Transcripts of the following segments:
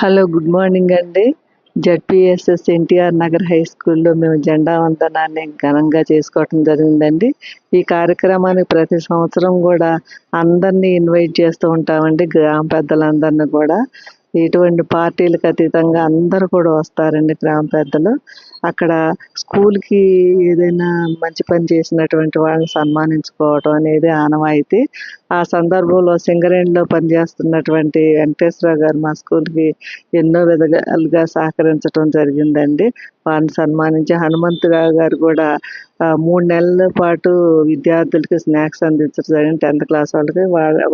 Hello good morning అండి. ZPSS NTR Nagar high స్కూల్లో మేము జెండా వందనాన్ని ఘనంగా చేసుకోవటం జరిగిందండి. ఈ కార్యక్రమానికి ప్రతి సంవత్సరం కూడా అందరినీ ఇన్వైట్ చేస్తూ ఉంటామండి గ్రామ పెద్దలందరినీ కూడా. ఇటువంటి పార్టీలకు అతీతంగా అందరూ కూడా వస్తారండి గ్రామ పెద్దలు. అక్కడ స్కూల్కి ఏదైనా మంచి పని చేసినటువంటి వాళ్ళని సన్మానించుకోవటం అనేది ఆనవాయితీ. ఆ సందర్భంలో సింగరేణిలో పనిచేస్తున్నటువంటి వెంకటేశ్వర గారు మా స్కూల్కి ఎన్నో విధాలుగా సహకరించడం జరిగిందండి. వారిని సన్మానించి హనుమంతరావు గారు కూడా మూడు నెలల పాటు విద్యార్థులకి స్నాక్స్ అందించడం జరిగింది. టెన్త్ క్లాస్ వాళ్ళకి.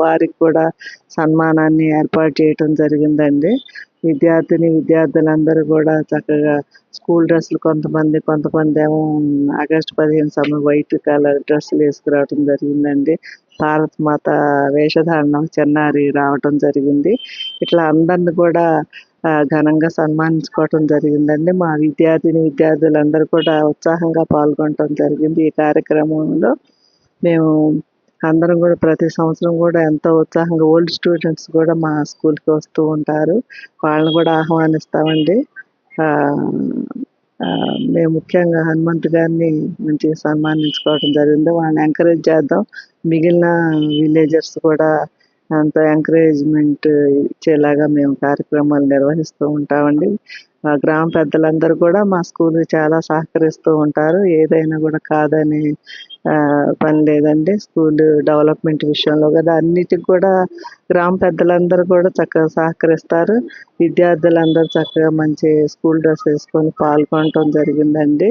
వారికి కూడా సన్మానాన్ని ఏర్పాటు చేయటం జరిగిందండి. విద్యార్థిని విద్యార్థులందరూ కూడా చక్కగా స్కూల్ డ్రెస్సులు కొంతమంది కొంతమంది ఏమో ఆగస్టు పదిహేను సమయం వైట్ కలర్ డ్రెస్సులు వేసుకురావడం జరిగిందండి. భారత్ మాత వేషధారణ చిన్నారి రావటం జరిగింది. ఇట్లా అందరిని కూడా ఘనంగా సన్మానించుకోవటం జరిగిందండి. మా విద్యార్థిని విద్యార్థులందరూ కూడా ఉత్సాహంగా పాల్గొనటం జరిగింది ఈ కార్యక్రమంలో. మేము అందరం కూడా ప్రతి సంవత్సరం కూడా ఎంతో ఉత్సాహంగా ఓల్డ్ స్టూడెంట్స్ కూడా మా స్కూల్కి వస్తూ ఉంటారు. వాళ్ళని కూడా ఆహ్వానిస్తామండి. మేము ముఖ్యంగా హనుమంత్ గారిని మంచిగా సన్మానించుకోవడం జరిగింది. వాళ్ళని ఎంకరేజ్ చేద్దాం. మిగిలిన విలేజర్స్ కూడా అంత ఎంకరేజ్మెంట్ ఇచ్చేలాగా మేము కార్యక్రమాలు నిర్వహిస్తూ ఉంటామండి. మా గ్రామ పెద్దలందరూ కూడా మా స్కూల్ చాలా సహకరిస్తూ ఉంటారు. ఏదైనా కూడా కాదని పని లేదండి. స్కూల్ డెవలప్మెంట్ విషయంలో కదా అన్నిటికి కూడా గ్రామ పెద్దలందరూ కూడా చక్కగా సహకరిస్తారు. విద్యార్థులందరూ చక్కగా మంచి స్కూల్ డ్రెస్ వేసుకొని పాల్గొనటం జరిగిందండి.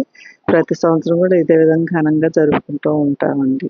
ప్రతి సంవత్సరం కూడా ఇదే విధంగా ఘనంగా జరుపుకుంటూ ఉంటామండి.